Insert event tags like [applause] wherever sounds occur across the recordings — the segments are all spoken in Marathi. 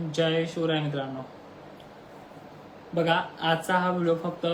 जय शिवराय मित्रांनो. बघा आजचा हा व्हिडिओ फक्त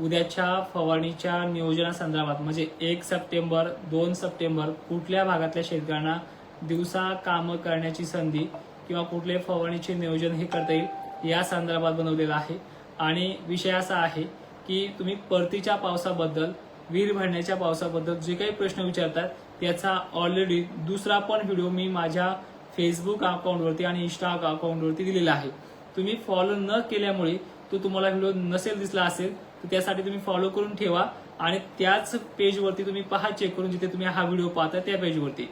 उद्याच्या फवारणीच्या नियोजनासंदर्भात म्हणजे एक सप्टेंबर दोन सप्टेंबर कुठल्या भागातल्या शेतकऱ्यांना दिवसा कामं करण्याची संधी किंवा कुठले फवारणीचे नियोजन हे करता येईल या संदर्भात बनवलेला आहे. आणि विषय असा आहे की तुम्ही परतीच्या पावसाबद्दल वीर भरण्याच्या पावसाबद्दल जे काही प्रश्न विचारतात त्याचा ऑलरेडी दुसरा पण व्हिडिओ मी माझ्या फेसबुक अकाउंटवरती आणि इन्स्टा अकाउंटवरती दिलेला आहे. तुम्ही फॉलो न केल्यामुळे तो तुम्हाला व्हिडिओ नसेल दिसला असेल तर त्यासाठी तुम्ही फॉलो करून ठेवा आणि त्याच पेजवरती तुम्ही पहा चेक करून जिथे तुम्ही हा व्हिडिओ पाहता त्या पेजवरती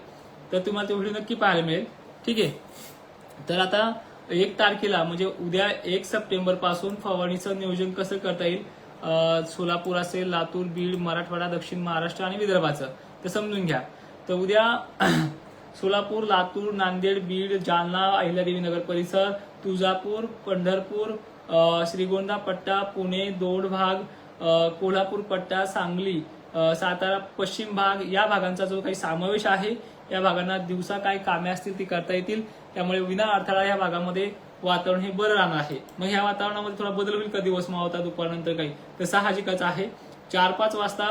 तर तुम्हाला तो व्हिडिओ नक्की पाहायला मिळेल. ठीक आहे? तर आता एक तारखेला म्हणजे उद्या एक सप्टेंबरपासून फवारणीचं नियोजन कसं करता येईल? सोलापूर असेल लातूर बीड मराठवाडा दक्षिण महाराष्ट्र आणि विदर्भाचं. ते समजून घ्या. तर उद्या सोलापूर लातूर नांदेड बीड जालना अहिल्यादेवी नगर परिसर तुळजापूर पंढरपूर श्रीगोंदा पट्टा पुणे दोड भाग कोल्हापूर पट्टा सांगली सातारा पश्चिम भाग या भागांचा जो काही समावेश आहे या भागांना दिवसा काय कामे असतील ती करता येतील. त्यामुळे विना अडथळा या भागामध्ये वातावरण हे बरं राहणार आहे. मग ह्या वातावरणामध्ये थोडा बदल होईल कधी दिवस होता दुपारनंतर काही? तर साहजिकच आहे. चार पाच वाजता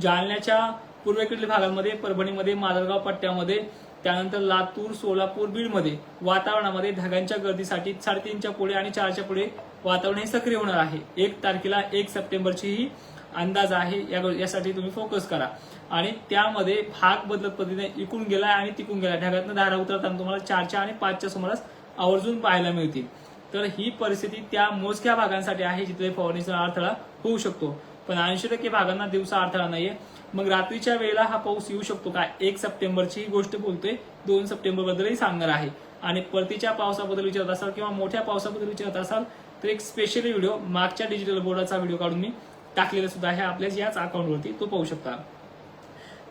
जालन्याच्या पूर्वेकडील भागांमध्ये परभणीमध्ये माजलगाव पट्ट्यामध्ये त्यानंतर लातूर सोलापूर बीडमध्ये. वातावरणामध्ये ढगांच्या गर्दीसाठी साडेतीनच्या पुढे आणि चारच्या पुढे वातावरण हे सक्रिय होणार आहे. एक तारखेला एक सप्टेंबरची ही अंदाज आहे या- यासाठी तुम्ही फोकस करा. आणि त्यामध्ये भाग बदलत पद्धतीने इकून गेलाय आणि तिकून गेलाय. ढगातनं धारा उतरताना तुम्हाला चारच्या आणि पाचच्या सुमारास आवर्जून पाहायला मिळतील. तर ही परिस्थिती त्या मोजक्या भागांसाठी आहे जिथे फवारणीचा अडथळा होऊ शकतो. पण ऐंशी टक्के भागांना दिवसा अडथळा नाहीये. मग रात्रीच्या वेळेला हा पाऊस येऊ शकतो का? एक सप्टेंबरची ही गोष्ट बोलतोय. दोन सप्टेंबर बद्दलही सांगणार आहे. आणि परतीच्या पावसाबद्दल विचारत असाल किंवा मोठ्या पावसाबद्दल विचारत असाल तर एक स्पेशल व्हिडिओ मागच्या डिजिटल बोर्डाचा व्हिडिओ काढून मी टाकलेला सुद्धा आहे आपल्याच याच अकाउंटवरती तो पाहू शकता.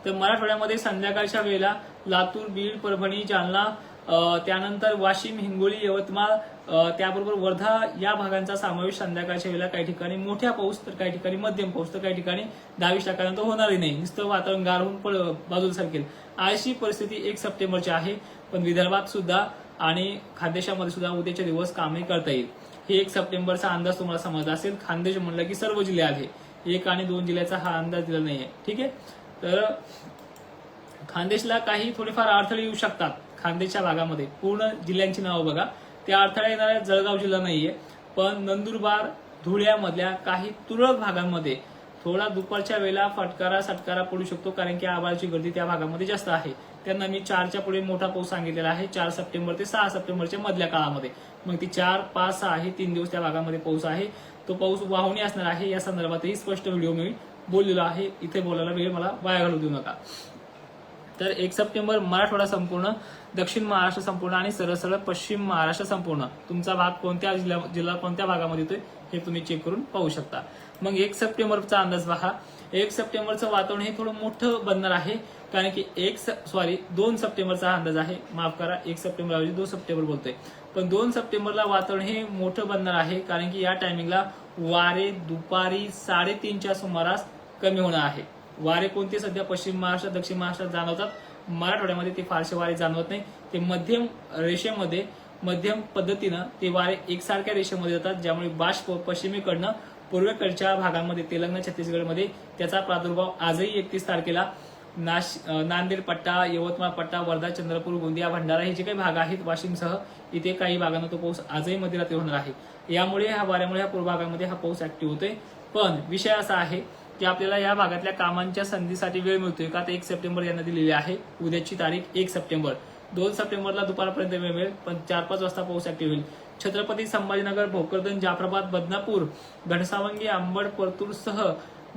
तर मराठवाड्यामध्ये संध्याकाळच्या वेळेला लातूर बीड परभणी जालना त्यानंतर वाशिम हिंगोली यवतमाळ त्याबरोबर वर्धा या भागांचा समावेश संध्याकाळच्या वेळेला काही ठिकाणी मोठ्या पाऊस तर काही ठिकाणी मध्यम पाऊस तर काही ठिकाणी दहावीस टक्क्यानंतर होणारही नाही. नुसतं वातावरण गार होऊन पळ- बाजूला सरकेल. अशी परिस्थिती एक सप्टेंबरची आहे पण विदर्भात सुद्धा आणि खानदेशामध्ये सुद्धा उद्याचे दिवस कामे करता येईल. हे एक सप्टेंबरचा अंदाज तुम्हाला समजला असेल. खानदेश म्हणलं की सर्व जिल्हे आले. एक आणि दोन जिल्ह्याचा हा अंदाज दिला नाहीये. ठीक आहे? तर खानदेशला काही थोडेफार अडथळे येऊ शकतात. खानदेशच्या भागामध्ये पूर्ण जिल्ह्यांची नावं बघा. त्या अडथळा येणाऱ्या जळगाव जिल्हा नाहीये. पण नंदुरबार धुळ्यामधल्या काही तुरळक भागांमध्ये थोडा दुपारच्या वेळेला फटकारा सटकारा पडू शकतो कारण की आबाळची गर्दी त्या भागामध्ये जास्त आहे. त्यांना मी चारच्या पुढे मोठा पाऊस सांगितलेला आहे चार सप्टेंबर ते सहा सप्टेंबरच्या मधल्या काळामध्ये. मग ती चार पाच सहा आहे तीन दिवस त्या भागामध्ये पाऊस आहे. तो पाऊस वाहुणी असणार आहे या संदर्भातही स्पष्ट व्हिडिओ मी बोललेलो आहे. इथे बोलायला वेळ मला वाया घालू देऊ नका. तर एक सप्टेंबर मराठवाडा संपूर्ण दक्षिण महाराष्ट्र संपूर्ण आणि सरळ सरळ पश्चिम महाराष्ट्र संपूर्ण. तुमचा भाग कोणत्या जिल्हा जिल्हा कोणत्या भागामध्ये येतोय हे तुम्ही चेक करून पाहू शकता. मग एक सप्टेंबरचा अंदाज पहा एक सप्टेंबरचं वातावरण हे थोडं मोठं बनणार आहे कारण की एक सॉरी दोन सप्टेंबरचा अंदाज आहे. माफ करा एक सप्टेंबर ऐवजी दोन सप्टेंबर बोलतोय. पण दोन सप्टेंबरला वातावरण हे मोठं बनणार आहे कारण की या टायमिंगला वारे दुपारी साडेतीनच्या सुमारास कमी होणार आहे. वारे कोणते? सध्या पश्चिम महाराष्ट्र दक्षिण महाराष्ट्रात जाणवतात. मराठवाड्यामध्ये ते फारसे वारे जाणवत नाही. ते मध्यम रेषेमध्ये मध्यम पद्धतीनं ते वारे एकसारख्या रेषेमध्ये जातात ज्यामुळे बाष्प पश्चिमेकडनं पूर्वेकडच्या भागांमध्ये तेलंगणा छत्तीसगडमध्ये त्याचा प्रादुर्भाव आजही एकतीस तारखेला नाश नांदेड पट्टा यवतमाळ पट्टा वर्धा चंद्रपूर गोंदिया भंडारा हे जे काही भाग आहेत वाशिमसह इथे काही भागांना तो पाऊस आजही मध्यरात्री होणार आहे. यामुळे ह्या वाऱ्यामुळे ह्या पूर्व भागामध्ये हा पाऊस ऍक्टिव्ह होतोय. पण विषय असा आहे की आपल्याला या भागातल्या कामांच्या संधीसाठी वेळ मिळतोय का तर एक सप्टेंबर यांना दिलेली आहे. उद्याची तारीख एक सप्टेंबर. दोन सप्टेंबरला दुपारपर्यंत वेळ मिळेल पण चार पाच वाजता पाऊस ऍक्टिव्ह होईल. छत्रपती संभाजीनगर भोकरदन जाफराबाद बदनापूर घनसावंगी आंबड परतूरसह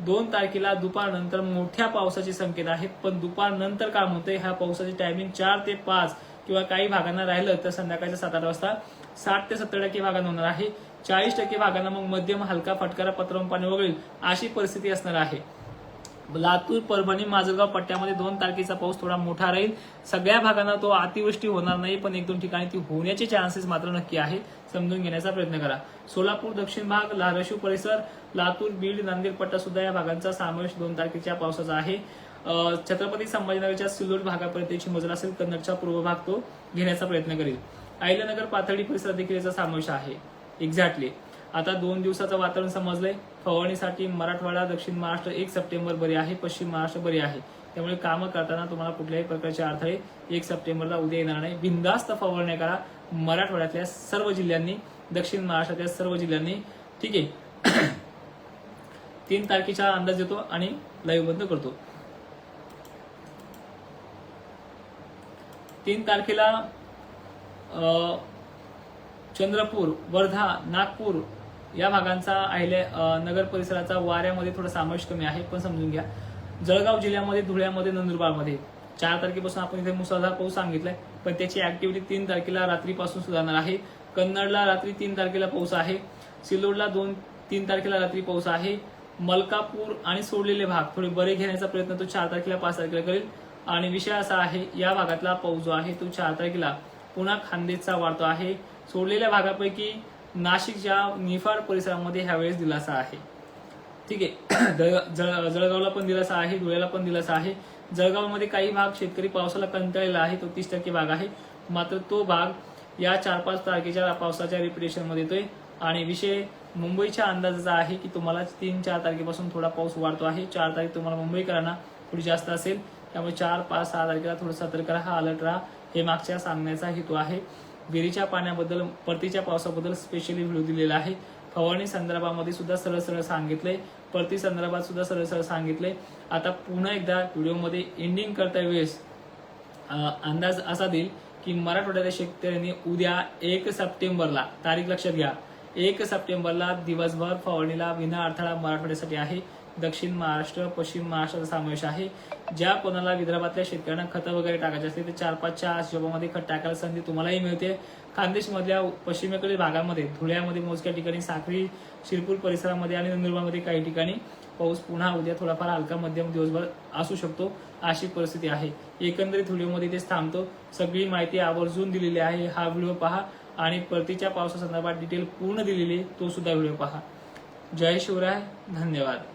दोन तारखेला दुपारनंतर मोठ्या पावसाचे संकेत आहेत. पण दुपारनंतर काम होतंय. ह्या पावसाची टायमिंग चार ते पाच किंवा काही भागांना राहिलं तर संध्याकाळच्या सात आठ वाजता साठ ते सत्तर टक्के भागांना होणार आहे. चाळीस टक्के भागांना मग मध्यम हलका फटकारा पत्रम पाणी वगळेल अशी परिस्थिती असणार आहे. लातूर परभणी माजलगाव पट्ट्यामध्ये दोन तारखेचा पाऊस थोडा मोठा राहील. सगळ्या भागांना तो अतिवृष्टी होणार नाही पण एक दोन ठिकाणी ती होण्याचे चान्सेस मात्र नक्की आहे समजून घेण्याचा प्रयत्न करा. सोलापूर दक्षिण भाग धाराशिव परिसर लातूर बीड नांदेड पट्टा सुद्धा या भागांचा समावेश दोन तारखेच्या पावसाचा आहे. छत्रपती संभाजीनगरच्या सिल्लोड भागापर्यंतची मजल असेल कन्नडचा पूर्व भाग तो घेण्याचा प्रयत्न करेल. अहिल्यानगर पाथर्डी परिसरात देखील याचा समावेश आहे. एक्झॅक्टली आता दोन दिवसाचं वातावरण समजलंय. फवारणीसाठी मराठवाडा दक्षिण महाराष्ट्र एक सप्टेंबर बरी आहे पश्चिम महाराष्ट्र बरी आहे. त्यामुळे कामं करताना तुम्हाला कुठल्याही प्रकारचे अडथळे एक सप्टेंबरला उद्या येणार नाही. बिंदास्त फवारण्या करा मराठवाड्यातल्या सर्व जिल्ह्यांनी दक्षिण महाराष्ट्रातल्या सर्व जिल्ह्यांनी. ठीक आहे. तीन तारखेचा अंदाज येतो आणि लाईव्ह बंद करतो. तीन तारखेला चंद्रपूर वर्धा नागपूर या भागांचा आहिले नगर परिसराचा वाऱ्यामध्ये थोडा समावेश कमी आहे पण समजून घ्या. जळगाव जिल्ह्यामध्ये धुळ्यामध्ये नंदुरबारमध्ये चार तारखेपासून आपण इथे मुसळधार पाऊस सांगितलाय पण त्याची ऍक्टिव्हिटी तीन तारखेला रात्रीपासून सुधारणार आहे. कन्नडला रात्री तीन तारखेला पाऊस आहे सिल्लोडला दोन तीन तारखेला रात्री पाऊस आहे. मलकापूर आणि सोडलेले भाग थोडे बरे घेण्याचा प्रयत्न तो चार तारखेला पाच तारखेला करेल. आणि विषय असा आहे या भागातला पाऊस जो आहे तो चार तारखेला पुन्हा खानदेशचा वाढतो आहे. सोडलेल्या भागापैकी नाशिकच्या निफाड परिसरामध्ये ह्यावेळेस दिलासा आहे. ठीक आहे. [clears throat] जळगावला पण दिलासा आहे धुळ्याला पण दिलासा आहे. जळगावमध्ये काही भाग शेतकरी पावसाला कंटाळलेला आहे तो तीस टक्के भाग आहे. मात्र तो भाग या चार पाच तारखेच्या पावसाच्या रिपिटेशनमध्ये येतोय. आणि विषय मुंबईच्या अंदाजाचा आहे की तुम्हाला तीन चार तारखेपासून थोडा पाऊस वाढतो आहे. चार तारीख तुम्हाला मुंबईकरांना थोडी जास्त असेल. त्यामुळे चार पाच सहा तारखेला थोडं सतर्क राहा अलर्ट राहा. हे मागच्या सांगण्याचा हेतू आहे. विहिरीच्या पाण्याबद्दल परतीच्या पावसाबद्दल स्पेशली व्हिडिओ दिलेला आहे. फवारणी संदर्भामध्ये सुद्धा सरळ सरळ सांगितले परती संदर्भात सुद्धा सरळ सरळ सांगितले आता पुन्हा एकदा व्हिडिओमध्ये एंडिंग करता वेळेस अंदाज असा देईल की मराठवाड्याच्या शेतकऱ्यांनी उद्या एक सप्टेंबरला तारीख लक्षात घ्या एक सप्टेंबरला दिवसभर फवारणीला विना अडथळा मराठवाड्यासाठी आहे. दक्षिण महाराष्ट्र पश्चिम महाराष्ट्राचा समावेश आहे. ज्या कोणाला विदर्भातल्या शेतकऱ्यांना खतं वगैरे टाकायचे असते ते चार पाच चार शोभामध्ये खत टाकायला संधी तुम्हालाही मिळते. खानदेशमधल्या पश्चिमेकडील भागामध्ये धुळ्यामध्ये मोजक्या ठिकाणी साखरी शिरपूर परिसरामध्ये आणि नंदुरबारमध्ये काही ठिकाणी पाऊस पुन्हा उद्या थोडाफार हलका मध्यम दिवसभर असू शकतो अशी परिस्थिती आहे. एकंदरीत व्हिडिओमध्ये ते थांबतो. सगळी माहिती आवर्जून दिलेली आहे. हा व्हिडिओ पहा आणि परतीच्या पावसासंदर्भात डिटेल पूर्ण दिलेली आहे, तो सुद्धा व्हिडिओ पहा. जय शिवराय. धन्यवाद.